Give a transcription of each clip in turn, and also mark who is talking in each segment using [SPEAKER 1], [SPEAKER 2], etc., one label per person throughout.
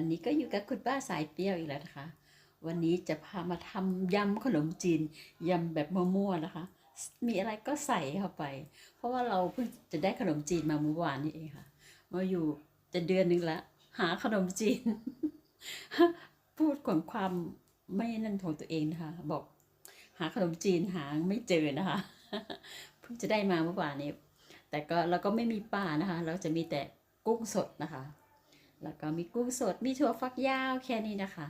[SPEAKER 1] วันนี้ก็อยู่กับคุณป้าสายเปรี้ยวอีกแล้วนะคะ วันนี้จะพามาทำยำขนมจีนยำแบบมั่วๆนะคะ มีอะไรก็ใส่เข้าไป เพราะว่าเราเพิ่งจะได้ขนมจีนมาเมื่อวานนี้เองค่ะ มาอยู่จะเดือนหนึงละ หาขนมจีน พูดของความไม่นั่นของตัวเองนะคะ บอก หาขนมจีนหาไม่เจอนะคะ เพิ่งจะได้มาเมื่อวานนี้ แต่ก็เราก็ไม่มีปลานะคะ เราจะมีแต่กุ้งสดนะคะ แล้วก็มีกุ้งสดมีถั่วฟักยาวแค่นี้นะคะ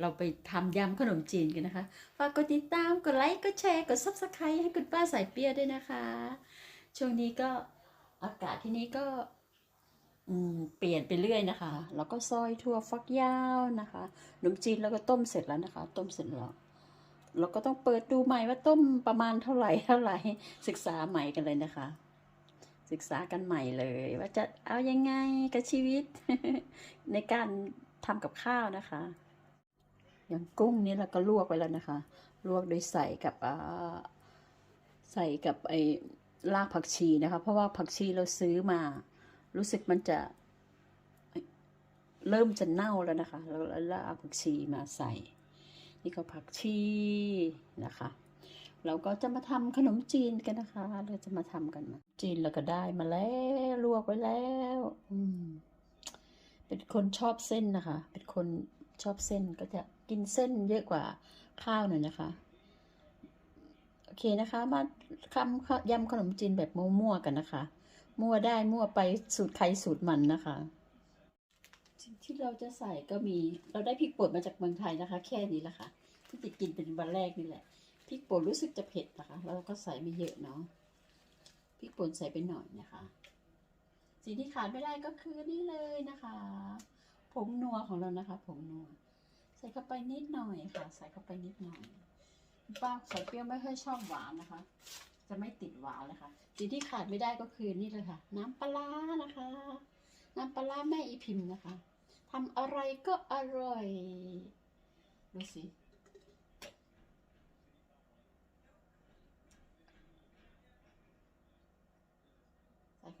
[SPEAKER 1] เราไปทำยำขนมจีนกันนะคะฝากกดติดตามกดไลค์กดแชร์กด subscribe ให้คุณป้าสายเปียด้วยนะคะ ช่วงนี้ก็อากาศที่นี่ก็เปลี่ยนไปเรื่อยนะคะ แล้วก็ซอยถั่วฟักยาวนะคะขนมจีนแล้วก็ต้มเสร็จแล้วนะคะ ต้มเสร็จแล้วเราก็ต้องเปิดดูใหม่ว่าต้มประมาณเท่าไหร่เท่าไหร่ศึกษาใหม่กันเลยนะคะ ศึกษากันใหม่เลย ว่าจะเอายังไงกับชีวิต ในการทำกับข้าวนะคะ อย่างกุ้งนี่เราก็ลวกไว้แล้วนะคะ ลวกโดยใส่กับใส่กับไอ้รากผักชีนะคะ เพราะว่าผักชีเราซื้อมา รู้สึกมันจะเริ่มจะเน่าแล้วนะคะ แล้วเอาผักชีมาใส่ นี่ก็ผักชีนะคะ เราก็จะมาทำขนมจีนกันนะคะ เราจะมาทำกันนะจีนเราก็ได้มาแล้วลวกไว้แล้ว อืม เป็นคนชอบเส้นนะคะ เป็นคนชอบเส้นก็จะกินเส้นเยอะกว่าข้าวหน่อยนะคะ โอเคนะคะ มาทำยำขนมจีนแบบมั่วๆกันนะคะ มั่วได้มั่วไปสูตรใครสูตรมันนะคะสิ่งที่เราจะใส่ก็มีเราได้พริกป่นมาจากเมืองไทยนะคะ แค่นี้แหละค่ะที่จะกินเป็นวันแรกนี่แหละ พริกป่นรู้สึกจะเผ็ดนะคะ แล้วก็ใส่ไม่เยอะเนาะพริกป่นใส่ไปหน่อยนะคะสิ่งที่ขาดไม่ได้ก็คือนี่เลยนะคะผงนัวของเรานะคะผงนัว ใส่เข้าไปนิดหน่อยค่ะ ใส่เข้าไปนิดหน่อยป้าใส่เปรี้ยวไม่ค่อยชอบหวานนะคะ จะไม่ติดหวานเลยค่ะสิ่งที่ขาดไม่ได้ก็คือนี่เลยค่ะ น้ำปลานะคะ น้ำปลาร้าแม่อีพิมพ์นะคะทำอะไรก็อร่อยดูสิ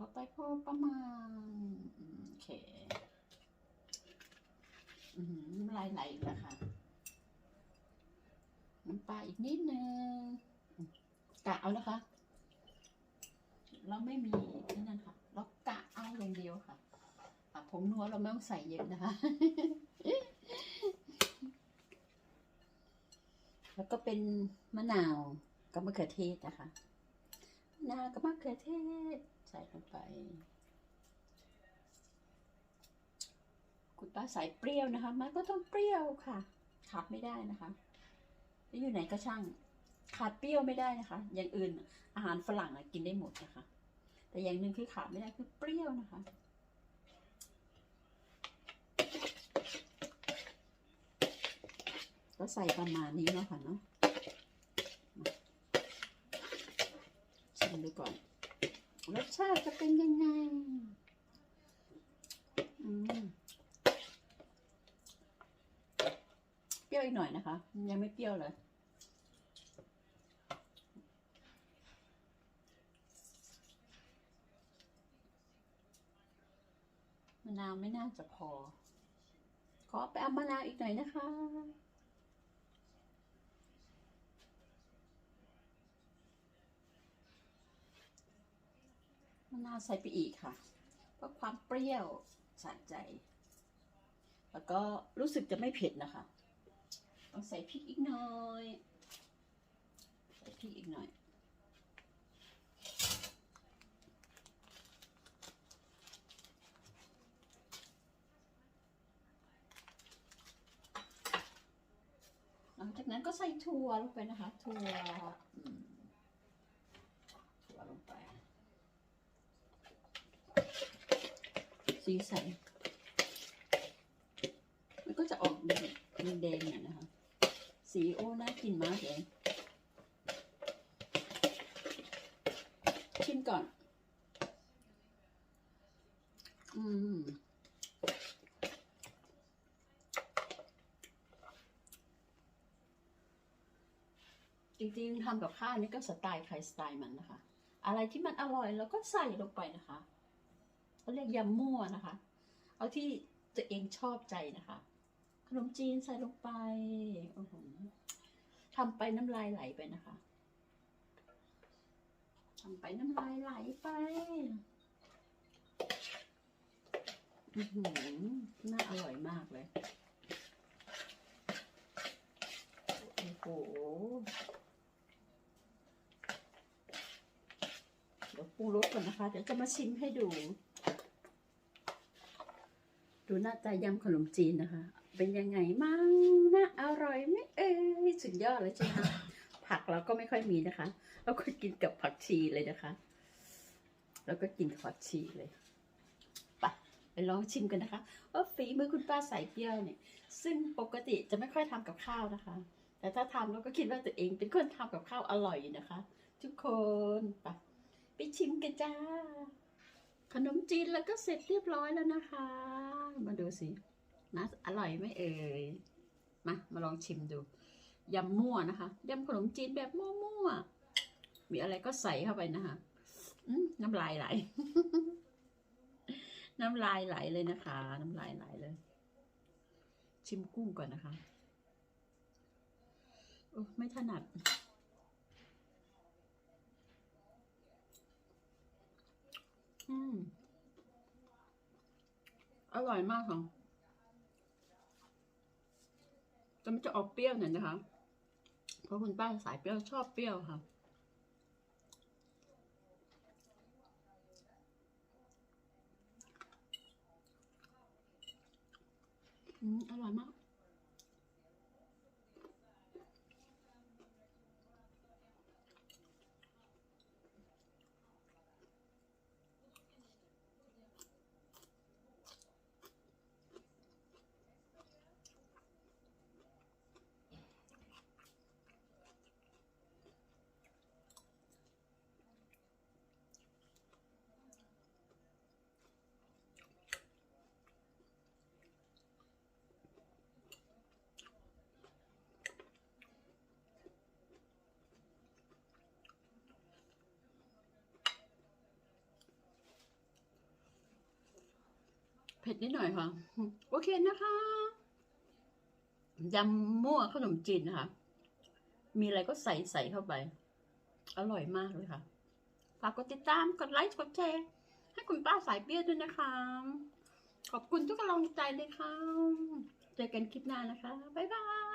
[SPEAKER 1] เข้าไปพอประมาณ โอเคน้ำลายไหลอีกแล้วค่ะ น้ำปลาอีกนิดนึงกะเอานะคะ เราไม่มีนี่นั่นค่ะ เรากะเอาอย่างเดียวค่ะอะผงนัวเราไม่ต้องใส่เยอะนะคะ แล้วก็เป็นมะนาวกับมะเขือเทศนะคะมะนาวกับมะเขือเทศ ใส่ลงไป คุณป้าใส่เปรี้ยวนะคะ มันก็ต้องเปรี้ยวค่ะ ขาดไม่ได้นะคะจะอยู่ไหนก็ช่าง ขาดเปรี้ยวไม่ได้นะคะ อย่างอื่นอาหารฝรั่งอะกินได้หมดนะคะ แต่อย่างหนึ่งคือขาดไม่ได้คือเปรี้ยวนะคะก็ใส่ประมาณนี้เนาะค่ะเนาะชิมดูก่อน รสชาติจะเป็นยังไง อืม เปรี้ยวอีกหน่อยนะคะ ยังไม่เปรี้ยวเลยมะนาวไม่น่าจะพอ ขอไปเอามะนาวอีกหน่อยนะคะะนาวใส่ไปอีกค่ะ เพื่อความเปรี้ยวสะใจ แล้วก็รู้สึกจะไม่เผ็ดนะคะ ต้องใส่พริกอีกหน่อย ใส่พริกอีกหน่อยหลังจากนั้นก็ใส่ถั่วลงไปนะคะ ถั่วถั่วลงไป สีสัน มันก็จะออกแดงแดงๆหน่ยนะคะ สีโอ้น่ากินมากเลย ชิมก่อน อืมจริงๆทำกับข้าวนี่ก็สไตล์ใครสไตล์มันนะคะ อะไรที่มันอร่อยเราก็ใส่ลงไปนะคะ เขาเรียกยำมั่วนะคะ เอาที่ตัวเองชอบใจนะคะ ขนมจีนใส่ลงไปโอ้โหทำไปน้ำลายไหลไปนะคะทำไปน้ำลายไหลไปน่าอร่อยมากเลย โอ้โหเดี๋ยวปรุงรสก่อนนะคะ เดี๋ยวจะมาชิมให้ดู ดูหน้าตายำขนมจีนนะคะ เป็นยังไงมั่งน่าอร่อยไหมเอ้ยสุดยอดเลยใช่ไหมคะผักเราก็ไม่ค่อยมีนะคะ เราก็กินกับผักชีเลยนะคะ แล้วก็กินกับผักชีเลยไปไปลองชิมกันนะคะว่าฝีมือคุณป้าสายเปรี้ยวเนี่ย ซึ่งปกติจะไม่ค่อยทำกับข้าวนะคะ แต่ถ้าทำเราก็คิดว่าตัวเองเป็นคนทำกับข้าวอร่อยนะคะ ทุกคนไปไปชิมกันจ้า ขนมจีนแล้วก็เสร็จเรียบร้อยแล้วนะคะ มาดูสินะอร่อยไหมเอ่ยมามาลองชิมดูยำมั่วนะคะยำขนมจีนแบบมั่วๆมีอะไรก็ใส่เข้าไปนะคะน้ำลายไหล น้ำลายไหลเลยนะคะ น้ำลายไหลเลย ชิมกุ้งก่อนนะคะโอ้ไม่ถนัด อืม อร่อยมากค่ะแต่มันจะออกเปรี้ยวหน่อยนะคะ เพราะคุณป้าสายเปรี้ยวชอบเปรี้ยวค่ะอืมอร่อยมาก เผ็ดนิดหน่อยค่ะ โอเคนะคะยำมั่วขนมจีนนะคะ มีอะไรก็ใส่ใส่เข้าไป อร่อยมากเลยค่ะ ฝากกดติดตาม กดไลค์ กดแชร์ ให้คุณป้าสายเปี้ยด้วยนะคะ ขอบคุณทุกกำลังใจเลยค่ะ เจอกันคลิปหน้านะคะ บ๊ายบาย